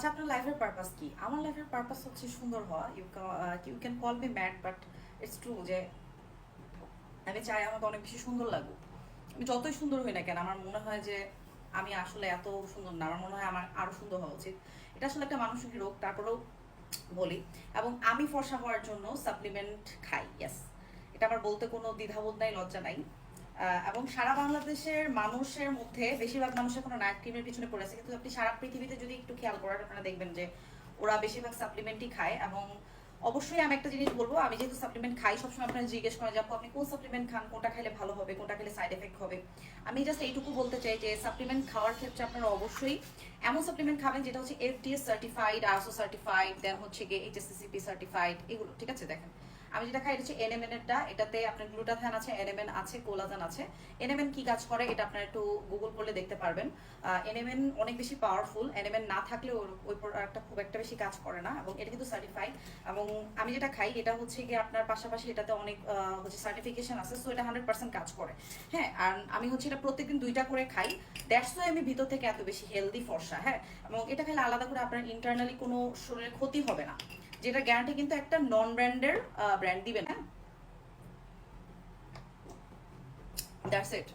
আচ্ছা আপনার লাইফের পারপাস কি? আমার লাইফের পারপাস হচ্ছে সুন্দর হওয়া। You you can call me mad but it's true যে আমি চাই আমাকে অনেক বেশি সুন্দর লাগুক। আমি যতই সুন্দর হই না কেন, আমার মনে হয় যে আমি আসলে এত সুন্দর না। আমার মনে হয় আমার আরও সুন্দর হওয়া উচিত। এটা আসলে একটা মানসিক রোগ, তারপরেও বলি। এবং আমি ফর্সা হওয়ার জন্য সাপ্লিমেন্ট খাই ইয়েস এটা আমার বলতে কোনো দ্বিধাবোধ নাই, লজ্জা নাই। এবং সারা বাংলাদেশের মানুষের মধ্যে বেশিরভাগ মানুষ এখন নাইট ক্রিমের পিছনে পড়ে আছে কিন্তু আপনি সারা পৃথিবীতে যদি একটু খেয়াল করেন আপনারা দেখবেন যে ওরা বেশিরভাগ সাপ্লিমেন্টই খায় এবং অবশ্যই আমি একটা জিনিস বলব, আমি যেহেতু সাপ্লিমেন্ট খাই, সবসময় আপনারা জিজ্ঞেস করেন যে আপনি কোন সাপ্লিমেন্ট খান, কোনটা খেলে ভালো হবে, কোনটা খেলে সাইড এফেক্ট হবে? আমি জাস্ট এইটুকু বলতে চাই যে সাপ্লিমেন্ট খাওয়ার ক্ষেত্রে আপনারা অবশ্যই এমন সাপ্লিমেন্ট খাবেন যেটা হচ্ছে এফডিএস সার্টিফাইড আরসো সার্টিফাইড দেন হচ্ছে গিয়ে এইচএসসিসিপি সার্টিফাইড এগুলো, ঠিক আছে? দেখেন, আমি যেটা খাই এটা হচ্ছে এনএমএন এরটা, এটাতে আপনার গ্লুটাথান আছে এনএমএন আছে কোলাজান আছে। এনএমএন কি কাজ করে? এটা আপনারা একটু গুগল করলে দেখতে পারবেন। এনএমএন অনেক বেশি পাওয়ারফুল এনএমএন না থাকলে ওই প্রোডাক্টটা খুব একটা বেশি কাজ করে না, এবং এটা কিন্তু সার্টিফাইড এবং আমি যেটা খাই, এটা হচ্ছে গিয়ে আপনার পাশাপাশি এটাতে অনেক হচ্ছে সার্টিফিকেশন আছে সো এটা হান্ড্রেড পার্সেন্ট কাজ করে। হ্যাঁ আর আমি হচ্ছে এটা প্রত্যেকদিন দুইটা করে খাই। দ্যাটস ওয়াই আমি ভিতর থেকে এত বেশি হেলদি ফর্সা হ্যাঁ? এবং এটা খেলে আলাদা করে আপনার ইন্টারনালি কোনো শরীরের ক্ষতি হবে না। যেটা গ্যারান্টি কিন্তু একটা নন ব্র্যান্ডের ব্র্যান্ড দিবেন হ্যাঁ? That's it